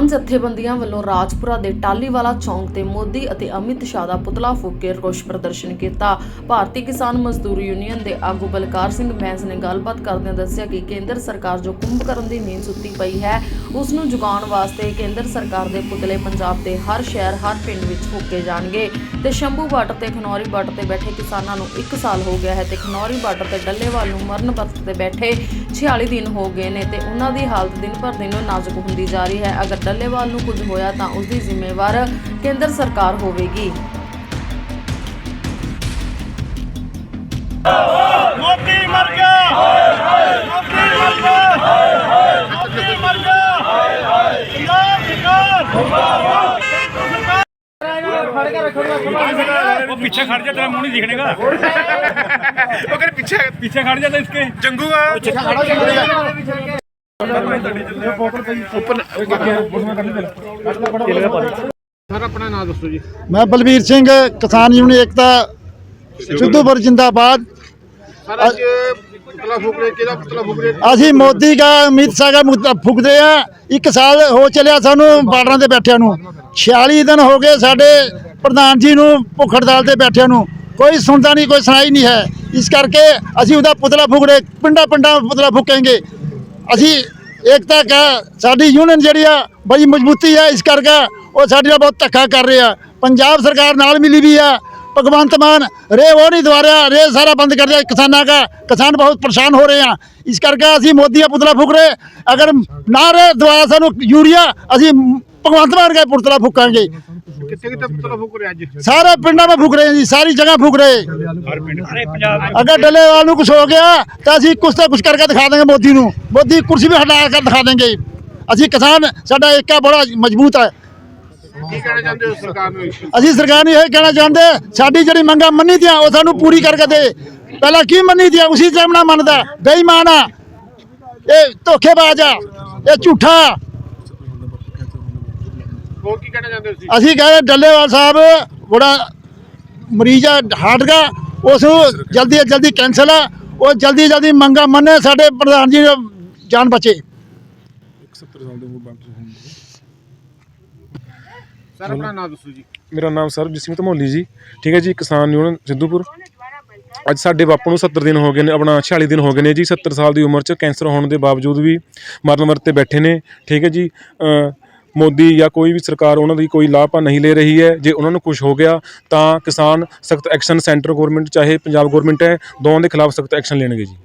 ਕਿਸਾਨ ਜਥੇਬੰਦੀਆਂ ਵੱਲੋਂ ਰਾਜਪੁਰਾ ਦੇ ਟਾਲੀਵਾਲਾ ਚੌਂਕ ਤੇ ਮੋਦੀ ਅਤੇ ਅਮਿਤ ਸ਼ਾਹ ਦਾ ਪੁਤਲਾ ਫੂਕ ਕੇ ਰੋਸ ਪ੍ਰਦਰਸ਼ਨ ਕੀਤਾ। ਭਾਰਤੀ ਕਿਸਾਨ ਮਜ਼ਦੂਰ ਯੂਨੀਅਨ ਦੇ ਆਗੂ ਬਲਕਾਰ ਸਿੰਘ ਬੈਂਸ ਨੇ ਗੱਲਬਾਤ ਕਰਦਿਆਂ ਦੱਸਿਆ ਕਿ ਕੇਂਦਰ ਸਰਕਾਰ ਜੋ ਕੁੰਭਕਰਨ ਦੀ ਨੀਂਦ ਸੁੱਤੀ ਪਈ ਹੈ, ਉਸ ਨੂੰ ਜਗਾਉਣ ਵਾਸਤੇ ਕੇਂਦਰ ਸਰਕਾਰ ਦੇ ਪੁਤਲੇ ਪੰਜਾਬ ਦੇ ਹਰ ਸ਼ਹਿਰ, ਹਰ ਪਿੰਡ ਵਿੱਚ ਫੂਕੇ ਜਾਣਗੇ। ਤੇ ਸ਼ੰਭੂ ਬਾਰਡਰ ਤੇ ਖਨੌਰੀ ਬਾਰਡਰ ਤੇ ਬੈਠੇ ਕਿਸਾਨਾਂ ਨੂੰ 1 ਸਾਲ ਹੋ ਗਿਆ ਹੈ ਤੇ ਖਨੌਰੀ ਬਾਰਡਰ ਤੇ ਡੱਲੇਵਾਲ ਨੂੰ ਮਰਨ ਵਰਤ ਤੇ ਬੈਠੇ 46 ਦਿਨ ਹੋ ਗਏ ਨੇ ਤੇ ਉਹਨਾਂ ਦੀ ਹਾਲਤ ਦਿਨ ਪਰ ਦਿਨ ਨਾਜ਼ੁਕ ਹੁੰਦੀ ਜਾ ਰਹੀ ਹੈ। ਅਗਰ ਡੱਲੇਵਾਲ ਨੂੰ ਕੁਝ ਹੋਇਆ ਤਾਂ ਉਸ ਦੀ ਜ਼ਿੰਮੇਵਾਰ ਕੇਂਦਰ ਸਰਕਾਰ ਹੋਵੇਗੀ। ਉਹ ਪਿੱਛੇ ਖੜ ਜਾ ਤੇਰਾ ਮੂੰਹ ਨਹੀਂ ਦਿਖਣੇਗਾ। ਉਹ ਕਹਿੰਦੇ ਪਿੱਛੇ ਪਿੱਛੇ ਖੜ ਜਾ ਤਾਂ ਇਸਕੇ। ਜੰਗੂ ਪਿੱਛੇ ਖੜਾ ਜੰਗੂ। ਮੈਂ ਬਲਬੀਰ ਸਿੰਘ ਕਿਸਾਨ ਯੂਨੀਅਨ ਏਕਤਾ ਸਿੱਧੂਪੁਰ ਜਿੰਦਾਬਾਦ। ਅਸੀਂ ਮੋਦੀ ਦਾ ਅਮਿਤ ਸ਼ਾਹ ਦਾ ਮੁੱਦਾ ਫੂਕਦੇ ਆ। ਇੱਕ ਸਾਲ ਹੋ ਚੱਲਿਆ ਸਾਨੂੰ ਬਾਰਡਰਾਂ ਤੇ ਬੈਠਿਆਂ ਨੂੰ। 46 ਦਿਨ ਹੋ ਗਏ ਸਾਡੇ ਪ੍ਰਧਾਨ ਜੀ ਨੂੰ ਭੁੱਖ ਹੜਤਾਲ ਤੇ ਬੈਠਿਆਂ ਨੂੰ। ਕੋਈ ਸੁਣਦਾ ਨਹੀਂ ਕੋਈ ਸੁਣਾਈ ਨਹੀਂ ਹੈ। ਇਸ ਕਰਕੇ ਅਸੀਂ ਉਹਦਾ ਪੁਤਲਾ ਫੂਕ ਰਹੇ ਪਿੰਡਾਂ ਪਿੰਡਾਂ ਪੁਤਲਾ ਫੂਕਾਂਗੇ। ਅਸੀਂ ਏਕਤਾ ਕਾ ਸਾਡੀ ਯੂਨੀਅਨ ਜਿਹੜੀ ਆ, ਬੜੀ ਮਜ਼ਬੂਤੀ ਆ ਇਸ ਕਰਕੇ ਉਹ ਸਾਡੇ ਨਾਲ ਬਹੁਤ ਧੱਕਾ ਕਰ ਰਿਹਾ ਪੰਜਾਬ ਸਰਕਾਰ ਨਾਲ ਮਿਲੀ ਵੀ ਆ। ਭਗਵੰਤ ਮਾਨ, ਰੇ ਉਹ ਨਹੀਂ ਦਵਾਰਿਆ ਰੇ ਸਾਰਾ ਬੰਦ ਕਰ ਦਿਆ ਕਿਸਾਨਾਂ ਦਾ। ਕਿਸਾਨ ਬਹੁਤ ਪਰੇਸ਼ਾਨ ਹੋ ਰਹੇ ਆ। ਇਸ ਕਰਕੇ ਅਸੀਂ ਮੋਦੀ ਦਾ ਪੁਤਲਾ ਫੂਕ ਰਹੇ ਅਗਰ ਨਾ ਰੇ ਦਵਾ ਸਾਨੂੰ ਯੂਰੀਆ, ਅਸੀਂ ਭਗਵੰਤ ਮਾਨ ਦਾ ਪੁਤਲਾ ਫੂਕਾਂਗੇ। ਸਾਰੇ ਪਿੰਡਾਂ 'ਚ ਫੂਕ ਰਹੇ ਜੀ ਸਾਰੀ ਜਗ੍ਹਾ ਫੂਕ ਰਹੇ। ਹਰ ਪਿੰਡ ਸਾਰੇ ਨੂੰ ਕੁਝ ਹੋ ਗਿਆ ਤਾਂ ਅਸੀਂ ਕੁਝ ਤਾਂ ਕੁਝ ਕਰਕੇ ਦਿਖਾ ਦਾਂਗੇ ਮੋਦੀ ਨੂੰ। ਮੋਦੀ ਕੁਰਸੀ ਵੀ ਹਟਾ ਕੇ ਦਿਖਾ ਦਾਂਗੇ ਅਸੀਂ ਕਿਸਾਨ ਸਾਡਾ ਏਕਾ ਬੜਾ ਮਜ਼ਬੂਤ ਹੈ। ਸਰਕਾਰ ਅਸੀਂ ਸਰਕਾਰ ਨੂੰ ਇਹ ਕਹਿਣਾ ਚਾਹੁੰਦੇ ਸਾਡੀ ਜਿਹੜੀ ਮੰਗਾਂ ਮੰਨੀ ਦੀਆਂ ਉਹ ਸਾਨੂੰ ਪੂਰੀ ਕਰਕੇ ਦੇ। ਪਹਿਲਾਂ ਕੀ ਮੰਨੀ ਦੀਆਂ ਉਸੇ ਟਾਈਮ ਮੰਨਦਾ। ਬੇਈਮਾਨ ਆ। ਇਹ ਧੋਖੇਬਾਜ਼ ਆ। ਇਹ ਝੂਠਾ। ਹੋਰ ਕੀ ਕਹਿਣਾ ਚਾਹੁੰਦੇ ਹੋ ਤੁਸੀਂ? ਅਸੀਂ ਕਹਿੰਦੇ ਡੱਲੇਵਾਲ ਸਾਹਿਬ ਬੜਾ ਮਰੀਜ਼ ਆ ਹਾਰਟ ਦਾ ਉਸ ਨੂੰ ਜਲਦੀ ਤੋਂ ਜਲਦੀ ਕੈਂਸਲ ਆ ਉਹ ਜਲਦੀ ਜਲਦੀ ਮੰਗਾਂ ਮੰਨੇ ਸਾਡੇ ਪ੍ਰਧਾਨ ਜੀ ਦੀ ਜਾਨ ਬਚੇ। ਸਰ ਆਪਣਾ ਨਾਮ ਦੱਸੋ ਜੀ। ਮੇਰਾ ਨਾਮ ਸਰਬਜੀਤ ਸਿੰਘ ਧਮੋਲੀ ਜੀ। ਠੀਕ ਹੈ ਜੀ ਕਿਸਾਨ ਯੂਨੀਅਨ ਸਿੱਧੂਪੁਰ। ਅੱਜ ਸਾਡੇ ਬਾਪੂ ਨੂੰ 70 ਦਿਨ ਹੋ ਗਏ ਨੇ ਆਪਣਾ 46 ਦਿਨ ਹੋ ਗਏ ਨੇ ਜੀ। 70 ਸਾਲ ਦੀ ਉਮਰ 'ਚ ਕੈਂਸਰ ਹੋਣ ਦੇ ਬਾਵਜੂਦ ਵੀ ਮਰਨ ਵਰਤ ਤੇ ਬੈਠੇ ਨੇ। ਠੀਕ ਹੈ ਜੀ ਮੋਦੀ ਜਾਂ ਕੋਈ ਵੀ ਸਰਕਾਰ ਉਹਨਾਂ ਦੀ ਕੋਈ ਲਾਭਾ ਨਹੀਂ ਲੈ ਰਹੀ ਹੈ ਜੇ ਉਹਨਾਂ ਨੂੰ ਕੁਝ ਹੋ ਗਿਆ ਤਾਂ ਕਿਸਾਨ ਸਖਤ ਐਕਸ਼ਨ ਸੈਂਟਰ ਗਵਰਨਮੈਂਟ ਚਾਹੇ ਪੰਜਾਬ ਗਵਰਨਮੈਂਟ ਹੈ ਦੋਵਾਂ ਦੇ ਖਿਲਾਫ ਸਖਤ ਐਕਸ਼ਨ ਲੈਣਗੇ ਜੀ।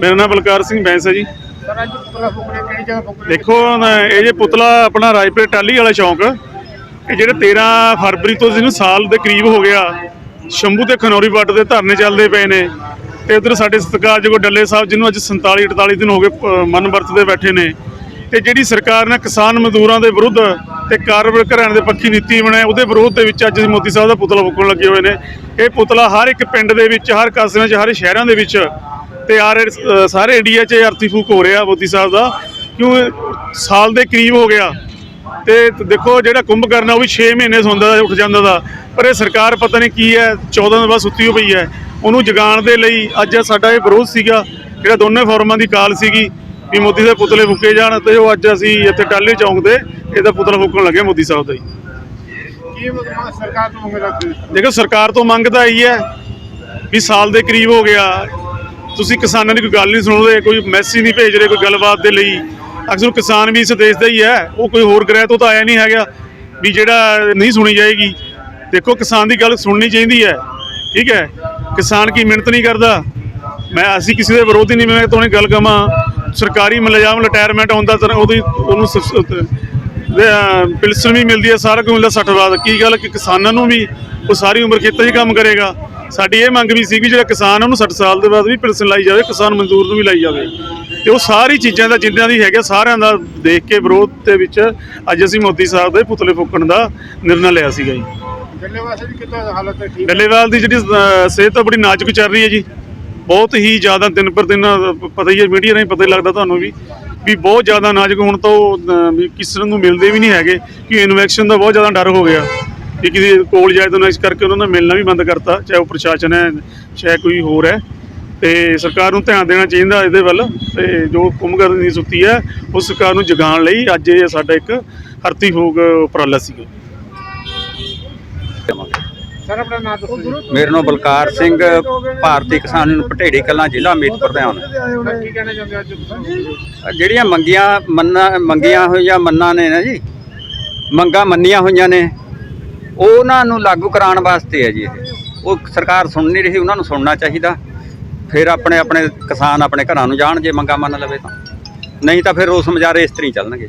ਮੇਰਾ ਨਾਮ ਬਲਕਾਰ ਸਿੰਘ ਬੈਂਸ ਹੈ ਜੀ। ਦੇਖੋ ਇਹ ਜੇ ਪੁਤਲਾ ਆਪਣਾ ਰਾਜਪੁਰ ਟਾਲੀ ਵਾਲਾ ਚੌਂਕ ਇਹ ਜਿਹੜੇ 13 ਫਰਵਰੀ ਤੋਂ ਜਿਹਨੂੰ ਸਾਲ ਦੇ ਕਰੀਬ ਹੋ ਗਿਆ ਸ਼ੰਭੂ ਤੇ ਖਨੌਰੀ ਬਾਰਡਰ ਦੇ ਧਰਨੇ ਚੱਲਦੇ ਪਏ ਨੇ ਤੇ ਉਧਰ ਸਾਡੇ ਸਤਿਕਾਰਯੋਗ ਡੱਲੇ ਸਾਹਿਬ ਜਿਹਨੂੰ ਅੱਜ 47 48 ਦਿਨ ਹੋ ਗਏ ਮਨ ਵਰਤਦੇ ਬੈਠੇ ਨੇ। ਤੇ ਜਿਹੜੀ ਸਰਕਾਰ ਨੇ ਕਿਸਾਨ ਮਜ਼ਦੂਰਾਂ ਦੇ ਵਿਰੁੱਧ ਤੇ ਕਾਰੋਬਾਰ ਘਰਾਣੇ ਦੇ ਪੱਖੀ ਨੀਤੀ ਬਣਾਈ, ਉਹਦੇ ਵਿਰੋਧ ਦੇ ਵਿੱਚ ਅੱਜ ਮੋਦੀ ਸਾਹਿਬ ਦਾ ਪੁਤਲਾ ਫੂਕਣ ਲੱਗੇ ਹੋਏ ਨੇ। ਇਹ ਪੁਤਲਾ ਹਰ ਇੱਕ ਪਿੰਡ ਦੇ ਵਿੱਚ, ਹਰ ਕਸਬੇ 'ਚ, ਹਰ ਸ਼ਹਿਰਾਂ ਦੇ ਵਿੱਚ ਤੇ ਆ ਸਾਰੇ ਇੰਡੀਆ 'ਚ ਇਹ ਅਰਥੀ ਫੂਕ ਹੋ ਰਿਹਾ ਮੋਦੀ ਸਾਹਿਬ ਦਾ। ਕਿਉਂ ਸਾਲ ਦੇ ਕਰੀਬ ਹੋ ਗਿਆ ਤੇ ਦੇਖੋ ਜਿਹੜਾ ਕੁੰਭ ਕਰਨਾ ਉਹ ਵੀ 6 ਮਹੀਨੇ ਸੌਂਦਾ ਦਾ ਉੱਠ ਜਾਂਦਾ ਦਾ। ਪਰ ਇਹ ਸਰਕਾਰ ਪਤਾ ਨਹੀਂ ਕੀ ਹੈ 14 ਦਿਨ ਬਾਅਦ ਸੁੱਤੀ ਹੋ ਪਈ ਹੈ। ਉਹਨੂੰ ਜਗਾਉਣ ਦੇ ਲਈ ਅੱਜ ਸਾਡਾ ਇਹ ਵਿਰੋਧ ਸੀਗਾ ਜਿਹੜਾ ਦੋਨੇ ਫੋਰਮਾਂ ਦੀ ਕਾਲ ਸੀਗੀ ਵੀ ਮੋਦੀ ਦੇ ਪੁਤਲੇ ਫੂਕੇ ਜਾਣ ਤੇ ਉਹ ਅੱਜ ਅਸੀਂ ਇੱਥੇ ਟਾਲੇ ਚੌਂਕ ਤੇ ਇਹਦਾ ਪੁਤਲਾ ਫੂਕਣ ਲੱਗੇ ਮੋਦੀ ਸਾਹਿਬ ਦਾ ਜੀ। ਕੀ ਸਰਕਾਰ ਤੋਂ ਮੰਗ ਰੱਖਦੇ ਹੋ? ਦੇਖੋ ਸਰਕਾਰ ਤੋਂ ਮੰਗਦਾ ਹੀ ਹੈ ਵੀ ਸਾਲ ਦੇ ਕਰੀਬ ਹੋ ਗਿਆ ਤੁਸੀਂ ਕਿਸਾਨਾਂ ਦੀ ਕੋਈ ਗੱਲ ਨਹੀਂ ਸੁਣਦੇ ਕੋਈ ਮੈਸੇਜ ਨਹੀਂ ਭੇਜ ਰਹੇ ਕੋਈ ਗੱਲਬਾਤ ਦੇ ਲਈ। ਅਕਸਰ ਕਿਸਾਨ ਵੀ ਇਸ ਦੇਸ਼ ਦਾ ਹੀ ਹੈ ਉਹ ਕੋਈ ਹੋਰ ਗ੍ਰਹਿ ਤੋਂ ਤਾਂ ਆਇਆ ਨਹੀਂ ਹੈਗਾ ਵੀ ਜਿਹੜਾ ਨਹੀਂ ਸੁਣੀ ਜਾਏਗੀ। ਦੇਖੋ ਕਿਸਾਨ ਦੀ ਗੱਲ ਸੁਣਨੀ ਚਾਹੀਦੀ ਹੈ ਠੀਕ ਹੈ? ਕਿਸਾਨ ਕੀ ਮਿਹਨਤ ਨਹੀਂ ਕਰਦਾ? ਮੈਂ ਅਸੀਂ ਕਿਸੇ ਦੇ ਵਿਰੋਧੀ ਨਹੀਂ, ਮੈਂ ਤੁਹਾਨੂੰ ਗੱਲ ਕਹਾਂ। ਸਰਕਾਰੀ ਮੁਲਾਜ਼ਮ ਰਿਟਾਇਰਮੈਂਟ ਹੁੰਦਾ ਤਾਂ ਉਹਦੀ ਉਹਨੂੰ ਪਿਲਸਨ ਵੀ ਮਿਲਦੀ ਹੈ, ਸਾਰਾ ਕੁਝ ਮਿਲਦਾ 60 ਬਾਅਦ। ਕੀ ਗੱਲ ਕਿ ਕਿਸਾਨਾਂ ਨੂੰ ਵੀ ਉਹ ਸਾਰੀ ਉਮਰ ਖੇਤਾਂ 'ਚ ਕੰਮ ਕਰੇਗਾ? ਸਾਡੀ ਇਹ ਮੰਗ ਵੀ ਸੀ ਵੀ ਜਿਹੜਾ ਕਿਸਾਨ ਉਹਨੂੰ 60 ਸਾਲ ਦੇ ਬਾਅਦ ਵੀ ਪਿਲਸਨ ਲਾਈ ਜਾਵੇ, ਕਿਸਾਨ ਮਜ਼ਦੂਰ ਨੂੰ ਵੀ ਲਾਈ ਜਾਵੇ। ਤੇ ਉਹ ਸਾਰੀ ਚੀਜ਼ਾਂ ਦਾ, ਜਿੰਨਾਂ ਦੀ ਹੈਗਾ ਸਾਰਿਆਂ ਦਾ ਦੇਖ ਕੇ ਵਿਰੋਧ ਦੇ ਵਿੱਚ ਅੱਜ ਅਸੀਂ ਮੋਦੀ ਸਾਹਿਬ ਦੇ ਪੁਤਲੇ ਫੂਕਣ ਦਾ ਨਿਰਣਾ ਲਿਆ ਸੀਗਾ ਜੀ। ਜੱਲੇ ਵਾਸਤੇ ਕਿੱਦਾਂ ਹਾਲਤ ਹੈ? ਠੀਕ ਡੱਲੇਵਾਲ ਦੀ ਜਿਹੜੀ ਅਹ, ਸਿਹਤ ਤਾਂ ਬੜੀ ਨਾਜ਼ੁਕ ਚੱਲ ਰਹੀ ਹੈ ਜੀ। ਬਹੁਤ ਹੀ ਜ਼ਿਆਦਾ ਦਿਨ ਪਰ ਦਿਨ ਅਹ, ਪਤਾ ਹੀ ਹੈ ਮੀਡੀਆ ਰਾਹੀਂ ਪਤਾ ਹੀ ਲੱਗਦਾ ਤੁਹਾਨੂੰ ਵੀ ਵੀ ਬਹੁਤ ਜ਼ਿਆਦਾ ਨਾਜ਼ੁਕ ਹੁਣ ਤਾਂ ਉਹ ਅਹ, ਵੀ ਕਿਸੇ ਨੂੰ ਮਿਲਦੇ ਵੀ ਨਹੀਂ ਹੈਗੇ ਕਿ ਇਨਫੈਕਸ਼ਨ ਦਾ ਬਹੁਤ ਜ਼ਿਆਦਾ ਡਰ ਹੋ ਗਿਆ। ਕਿ ਕਿਸੇ ਕੋਲ ਜਾਏ ਤਾਂ ਇਸ ਕਰਕੇ ਉਹਨਾਂ ਨੇ ਮਿਲਣਾ ਵੀ ਬੰਦ ਕਰਤਾ ਚਾਹੇ ਉਹ ਪ੍ਰਸ਼ਾਸਨ ਹੈ ਚਾਹੇ ਕੋਈ ਹੋਰ ਹੈ। ਤੇ ਸਰਕਾਰ ਨੂੰ ਧਿਆਨ ਦੇਣਾ ਚਾਹੀਦਾ ਇਹਦੇ ਵੱਲ ਤੇ ਜੋ ਕੁੰਭਕਰਨ ਦੀ ਸੁੱਤੀ ਹੈ ਉਸ ਸਰਕਾਰ ਨੂੰ ਜਗਾਉਣ ਲਈ ਅੱਜ ਇਹ ਸਾਡਾ ਇੱਕ ਹਰਤੀ ਫੋਗ ਉਪਰਾਲਾ ਸੀਗਾ। ਸਰ ਆਪਣਾ ਨਾਮ ਦੱਸੋ ਜੀ। ਮੇਰਾ ਨਾਮ ਬਲਕਾਰ ਸਿੰਘ ਭਾਰਤੀ ਕਿਸਾਨ ਯੂਨੀਅਨ ਭਟੇੜੀ ਕਲਾਂ ਜ਼ਿਲ੍ਹਾ ਮੀਤ ਪ੍ਰਧਾਨ ਸਰ ਕੀ ਕਹਿਣਾ ਚਾਹੁੰਦੇ ਹੋ ਅੱਜ ਤੁਸੀਂ? ਆਹ ਜਿਹੜੀਆਂ ਮੰਗੀਆਂ ਮੰਨਾਂ ਮੰਗੀਆਂ ਹੋਈਆਂ ਮੰਨਾਂ ਨੇ ਨਾ ਜੀ ਮੰਗਾਂ ਮੰਨੀਆਂ ਹੋਈਆਂ ਨੇ ਉਹਨਾਂ ਨੂੰ ਲਾਗੂ ਕਰਾਉਣ ਵਾਸਤੇ ਹੈ ਜੀ। ਇਹ ਉਹ ਸਰਕਾਰ ਸੁਣ ਨਹੀਂ ਰਹੀ ਉਹਨਾਂ ਨੂੰ ਸੁਣਨਾ ਚਾਹੀਦਾ। ਫਿਰ ਆਪਣੇ ਆਪਣੇ ਕਿਸਾਨ ਆਪਣੇ ਘਰਾਂ ਨੂੰ ਜਾਣ ਜੇ ਮੰਗਾਂ ਮੰਨ ਲਵੇ ਤਾਂ। ਨਹੀਂ ਤਾਂ ਫਿਰ ਰੋਸ ਮੁਜ਼ਾਹਰੇ ਇਸ ਤਰ੍ਹਾਂ ਹੀ ਚੱਲਣਗੇ।